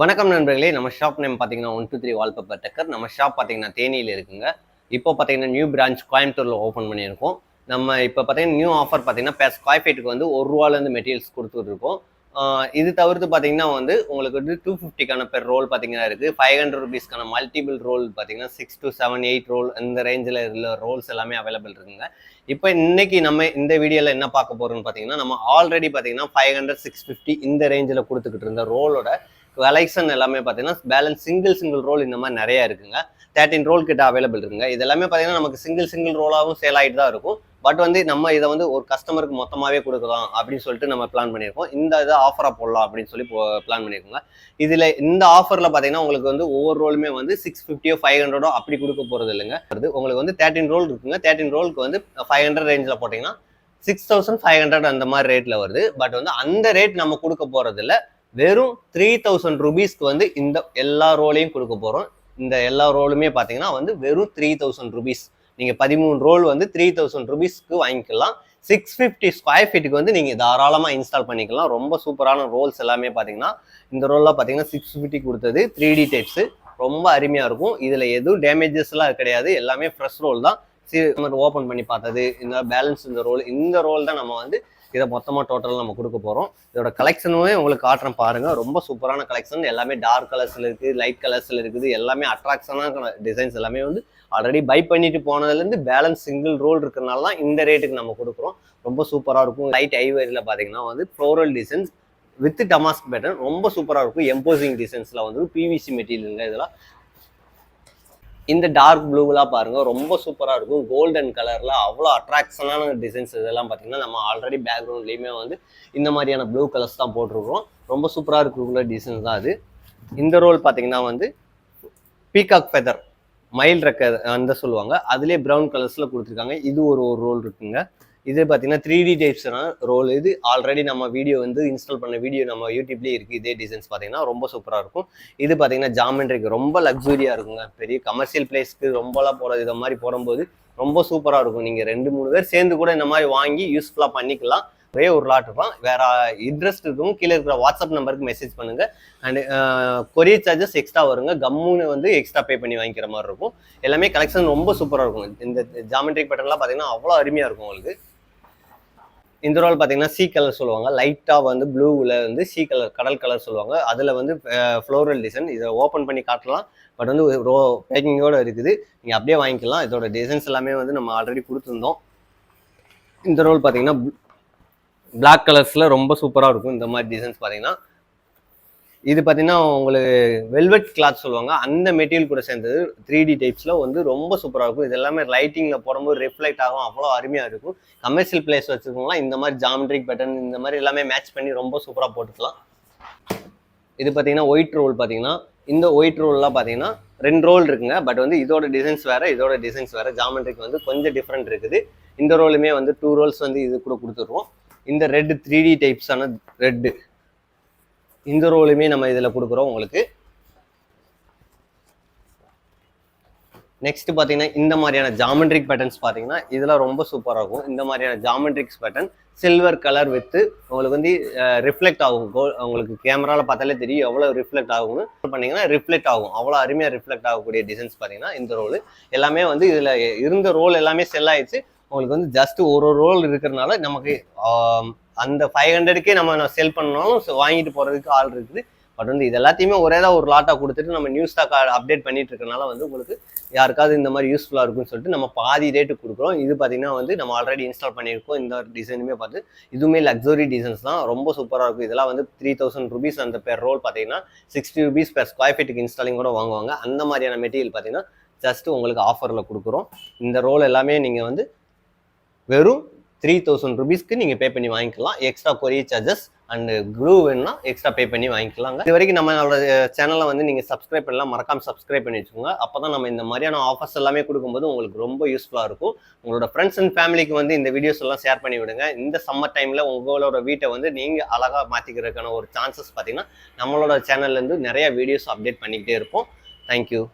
வணக்கம் நண்பர்களே. நம்ம ஷாப் நேம் பார்த்தீங்கன்னா one two three wallpaper decor நம்ம ஷாப் பார்த்தீங்கன்னா தேனியில் இருக்குங்க. இப்போ பார்த்தீங்கன்னா நியூ பிரான்ச் கோயம்புத்தூரில் ஓப்பன் பண்ணியிருக்கோம். நம்ம இப்போ பார்த்தீங்கன்னா நியூ ஆஃபர் பார்த்தீங்கன்னா பேர் ஸ்கொயர் ஃபீட்டுக்கு வந்து ஒரு ரூபாலேருந்து மெட்டீரியல்ஸ் கொடுத்துட்ருக்கோம். இது தவிர்த்து பார்த்தீங்கன்னா வந்து உங்களுக்கு வந்து டூ ஃபிஃப்டிக்கான பெர் ரோல் பார்த்தீங்கன்னா இருக்குது ஃபைவ் ஹண்ட்ரட் ருபீஸ்க்கான மல்டிபிள் ரோல் பார்த்தீங்கன்னா six to seven eight roll இந்த ரேஞ்சில் உள்ள ரோல்ஸ் எல்லாமே அவைலபிள் இருக்குங்க. இப்போ இன்னைக்கு நம்ம இந்த வீடியோவில் என்ன பார்க்க போகிறோம்னு பார்த்தீங்கன்னா நம்ம ஆல்ரெடி பார்த்தீங்கன்னா ஃபைவ் ஹண்ட்ரட் சிக்ஸ் ஃபிஃப்டி இந்த ரேஞ்சில் கொடுத்துக்கிட்டு இருந்த ரோலோட கலெக்ஷன் எல்லாமே பார்த்தீங்கன்னா பேலன்ஸ் சிங்கிள் சிங்கிள் ரோல் இந்த மாதிரி நிறைய இருக்குங்க. தேர்ட்டின் ரோல் கிட்ட அவைலபிள் இருக்குங்க. இது எல்லாமே பார்த்தீங்கன்னா நமக்கு சிங்கிள் சிங்கிள் ரோலாகவும் சேல் ஆகிட்டு தான் இருக்கும். பட் வந்து நம்ம இதை வந்து ஒரு கஸ்டமருக்கு மொத்தமாகவே கொடுக்கலாம் அப்படின்னு சொல்லிட்டு நம்ம பிளான் பண்ணியிருக்கோம். இந்த இதை ஆஃபராக போடலாம் அப்படின்னு சொல்லி பிளான் பண்ணியிருக்கோங்க. இதில் இந்த ஆஃபரில் பார்த்தீங்கன்னா உங்களுக்கு வந்து ஒவ்வொரு ரோலுமே வந்து சிக்ஸ் ஃபிஃப்டியோ ஃபைவ் ஹண்ட்ரடோ அப்படி கொடுக்க போகிறது இல்லைங்க. அது உங்களுக்கு வந்து தேர்ட்டின் ரோல் இருக்குங்க. தேர்ட்டின் ரோலுக்கு வந்து ஃபைவ் ஹண்ட்ரட் ரேஞ்சில் போட்டிங்கன்னா சிக்ஸ் தௌசண்ட் ஃபைவ் ஹண்ட்ரட் அந்த மாதிரி ரேட்டில் வருது. பட் வந்து அந்த ரேட் நம்ம கொடுக்க போகிறதில்ல வெறும் த்ரீ தௌசண்ட் ருபீஸ்க்கு வந்து இந்த எல்லா ரோலையும் கொடுக்க போகிறோம் இந்த எல்லா ரோலுமே பார்த்தீங்கன்னா வந்து வெறும் த்ரீ தௌசண்ட் ருபீஸ் நீங்கள் பதிமூணு ரோல் வந்து த்ரீ தௌசண்ட் ருபீஸ்க்கு வாங்கிக்கலாம். சிக்ஸ் ஃபிஃப்டி ஸ்கொயர் ஃபீட்டுக்கு வந்து நீங்கள் தாராளமாக இன்ஸ்டால் பண்ணிக்கலாம். ரொம்ப சூப்பரான ரோல்ஸ் எல்லாமே பார்த்தீங்கன்னா இந்த ரோல்லாம் பார்த்தீங்கன்னா சிக்ஸ் ஃபிஃப்டி கொடுத்தது த்ரீ டி டைப்ஸு ரொம்ப அருமையாக இருக்கும். இதில் எதுவும் டேமேஜஸ்லாம் கிடையாது. எல்லாமே ஃப்ரெஷ் ரோல் தான். சி ஓப்பன் பண்ணி பார்த்தது இந்த பேலன்ஸ் இந்த ரோல் இந்த ரோல் தான் நம்ம வந்து இதை மொத்தமாக டோட்டல் நம்ம கொடுக்க போகிறோம் இதோட கலெக்ஷனுமே உங்களுக்கு காட்டுறேன் பாருங்கள் ரொம்ப சூப்பரான கலெக்ஷன் எல்லாமே டார்க் கலர்ஸில் இருக்குது லைட் கலர்ஸில் இருக்குது. எல்லாமே அட்ராக்ஷனான டிசைன்ஸ் எல்லாமே வந்து ஆல்ரெடி பை பண்ணிட்டு போனதுலேருந்து பேலன்ஸ் சிங்கிள் ரோல் இருக்கிறனால தான் இந்த ரேட்டுக்கு நம்ம கொடுக்குறோம். ரொம்ப சூப்பராக இருக்கும். லைட் ஐவரியில் பார்த்தீங்கன்னா வந்து floral designs with damask pattern ரொம்ப சூப்பராக இருக்கும். எம்போசிங் டிசைன்ஸில் வந்து பிவிசி மெட்டீரியலுங்க இதெல்லாம் இந்த டார்க் ப்ளூவெலாம் பாருங்கள் ரொம்ப சூப்பராக இருக்கும். கோல்டன் கலரில் அவ்வளோ அட்ராக்ஷனான டிசைன்ஸ் இதெல்லாம் பார்த்தீங்கன்னா நம்ம ஆல்ரெடி பேக்ரவுண்ட்லேயுமே வந்து இந்த மாதிரியான ப்ளூ கலர்ஸ் தான் போட்டிருக்கிறோம். ரொம்ப சூப்பராக இருக்கக்குள்ள டிசைன்ஸ் தான் அது. இந்த ரோல் பார்த்தீங்கன்னா வந்து பீகாக் ஃபெதர் மயில் ரெக்க அந்த சொல்லுவாங்க. அதுலேயே ப்ரௌன் கலர்ஸில் கொடுத்துருக்காங்க. இது ஒரு ஒரு ரோல் இருக்குங்க. இது பார்த்தீங்கன்னா த்ரீ டி டைப்ஸ்னா ரோல் இது ஆல்ரெடி நம்ம வீடியோ வந்து இன்ஸ்டால் பண்ண வீடியோ நம்ம யூடியூப்லேயே இருக்குது இதே டிசைன்ஸ் பார்த்தீங்கன்னா ரொம்ப சூப்பராக இருக்கும். இது பார்த்தீங்கன்னா ஜாமெண்ட்ரிக்கு ரொம்ப லக்ஸூரியாக இருக்குங்க. பெரிய கமர்ஷியல் பிளேஸ்க்கு ரொம்பலாம் போகிறது இதை மாதிரி போடும்போது ரொம்ப சூப்பராக இருக்கும். நீங்கள் ரெண்டு மூணு பேர் சேர்ந்து கூட இந்த மாதிரி வாங்கி யூஸ்ஃபுல்லாக பண்ணிக்கலாம். ஒரே ஒரு லாட் இருக்கும் வேற இன்ட்ரெஸ்ட் இருக்கும். கீழே இருக்கிற வாட்ஸ்அப் நம்பருக்கு மெசேஜ் பண்ணுங்க. அண்ட் கொரியர் சார்ஜஸ் எக்ஸ்ட்ரா வருங்க. கம்முன்னு வந்து எக்ஸ்ட்ரா பே பண்ணி வாங்கிக்கிற மாதிரி இருக்கும். எல்லாமே கலெக்ஷன் ரொம்ப சூப்பராக இருக்கும். இந்த ஜாமெண்ட்ரிக் பேட்டர்லாம் பார்த்தீங்கன்னா அவ்வளோ அருமையாக இருக்கும் உங்களுக்கு. இந்த ரோல் பார்த்தீங்கன்னா சி கலர் சொல்லுவாங்க. லைட்டாக வந்து ப்ளூவில் வந்து சி கலர் கடல் கலர் சொல்லுவாங்க. அதில் வந்து ஃப்ளோரல் டிசைன் இதை ஓப்பன் பண்ணி காட்டலாம். பட் வந்து ரோ பேக்கிங்கோடு இருக்குது. நீங்கள் அப்படியே வாங்கிக்கலாம். இதோட டிசைன்ஸ் எல்லாமே வந்து நம்ம ஆல்ரெடி கொடுத்துருந்தோம். இந்த ரோல் பார்த்தீங்கன்னா பிளாக் கலர்ஸில் ரொம்ப சூப்பராக இருக்கும். இந்த மாதிரி டிசைன்ஸ் பார்த்தீங்கன்னா இது பார்த்தீங்கன்னா உங்களுக்கு வெல்வெட் கிளாத் சொல்லுவாங்க. அந்த மெட்டீரியல் கூட சேர்ந்தது. த்ரீ டி டைப்ஸில் வந்து ரொம்ப சூப்பராக இருக்கும். இது எல்லாமே லைட்டிங்கில் போடும்போது ரிஃப்ளெக்ட் ஆகும். அவ்வளோ அருமையாக இருக்கும். கமர்ஷியல் பிளேஸ் வச்சுருக்கோங்களா இந்த மாதிரி ஜாமெட்ரிக் பேட்டர்ன் இந்த மாதிரி எல்லாமே மேட்ச் பண்ணி ரொம்ப சூப்பராக போட்டுக்கலாம். இது பார்த்தீங்கன்னா ஒயிட் ரோல் பார்த்தீங்கன்னா இந்த ஒயிட் ரோல்லாம் பார்த்தீங்கன்னா ரெண்டு ரோல் இருக்குங்க. பட் வந்து இதோட டிசைன்ஸ் வேறு இதோட டிசைன்ஸ் வேறு. ஜாமெட்ரிக் வந்து கொஞ்சம் டிஃப்ரெண்ட் இருக்குது. இந்த ரோலுமே வந்து டூ ரோல்ஸ் வந்து இது கூட கொடுத்துருவோம். இந்த ரெட் த்ரீ டி டைப்ஸான ரெட்டு இந்த ரோலுமே நம்ம இதில் கொடுக்குறோம் உங்களுக்கு. நெக்ஸ்ட் பார்த்தீங்கன்னா இந்த மாதிரியான ஜாமெண்ட்ரிக் பேட்டர்ன்ஸ் பார்த்தீங்கன்னா இதெல்லாம் ரொம்ப சூப்பராக இருக்கும். இந்த மாதிரியான ஜாமெண்ட்ரிக்ஸ் பேட்டர்ன் சில்வர் கலர் வித்து உங்களுக்கு வந்து ரிஃப்ளெக்ட் ஆகும். உங்களுக்கு கேமராவில் பார்த்தாலே தெரியும் எவ்வளோ ரிஃப்ளெக்ட் ஆகும்னு. பண்ணிங்கன்னா ரிஃப்ளெக்ட் ஆகும். அவ்வளோ அருமையாக ரிஃப்ளெக்ட் ஆகக்கூடிய டிசைன்ஸ் பார்த்தீங்கன்னா இந்த ரோல் எல்லாமே வந்து இதில் இருந்த ரோல் எல்லாமே செல் ஆயிடுச்சு. உங்களுக்கு வந்து ஜஸ்ட் ஒரு ரோல் இருக்கிறனால நமக்கு அந்த ஃபைவ் ஹண்ட்ரடுக்கே நம்ம செல் பண்ணாலும் வாங்கிட்டு போகிறதுக்கு ஆள் இருக்குது. பட் வந்து இது எல்லாத்தையுமே ஒரே தான் ஒரு லாட்டாக கொடுத்துட்டு நம்ம நியூஸ் ஸ்டாக் அப்டேட் பண்ணிட்டு இருக்கனால வந்து உங்களுக்கு யாருக்காவது இந்த மாதிரி யூஸ்ஃபுல்லாக இருக்கும்னு சொல்லிட்டு நம்ம பாதி ரேட்டு கொடுக்குறோம். இது பார்த்தீங்கன்னா வந்து நம்ம ஆல்ரெடி இன்ஸ்டால் பண்ணியிருக்கோம். இந்த டிசைனுமே பார்த்து இதுவுமே லக்ஸரி டிசைன்ஸ் தான். ரொம்ப சூப்பராக இருக்கும். இதெல்லாம் வந்து த்ரீ தௌசண்ட் ருபீஸ் அந்த பெர் ரோல் பார்த்தீங்கன்னா சிக்ஸ்டி ருபீஸ் பெர் ஸ்கொயர் ஃபீட்டுக்கு இன்ஸ்டாலிங் கூட வாங்குவாங்க. அந்த மாதிரியான மெட்டீரியல் பார்த்தீங்கன்னா ஜஸ்ட் உங்களுக்கு ஆஃபரில் கொடுக்குறோம். இந்த ரோல் எல்லாமே நீங்கள் வந்து வெறும் த்ரீ தௌசண்ட் ருபீஸ்க்கு நீங்கள் பே பண்ணி வாங்கிக்கலாம். Extra courier charges and glue வேணும்னா எக்ஸ்ட்ரா பே பண்ணி வாங்கிக்கலாங்க. இது வரைக்கும் நம்மளோட சேனலை வந்து நீங்கள் சப்ஸ்கிரைப் பண்ணலாம். மறக்காமல் சப்ஸ்கிரைப் பண்ணி வச்சுக்கோங்க. அப்போ தான் நம்ம இந்த மாதிரியான ஆஃபர்ஸ் எல்லாமே கொடுக்கும்போது உங்களுக்கு ரொம்ப யூஸ்ஃபுல்லாக இருக்கும். உங்களோட ஃப்ரெண்ட்ஸ் அண்ட் ஃபேமிலிக்கு வந்து இந்த வீடியோஸ் எல்லாம் ஷேர் பண்ணி விடுங்க. இந்த சம்மர் டைமில் உங்களோட வீட்டை வந்து நீங்கள் அழகாக மாற்றிக்கிறதுக்கான ஒரு சான்சஸ் பார்த்தீங்கன்னா நம்மளோட சேனல்லேருந்து நிறைய வீடியோஸ் அப்டேட் பண்ணிக்கிட்டே இருப்போம். தேங்க்யூ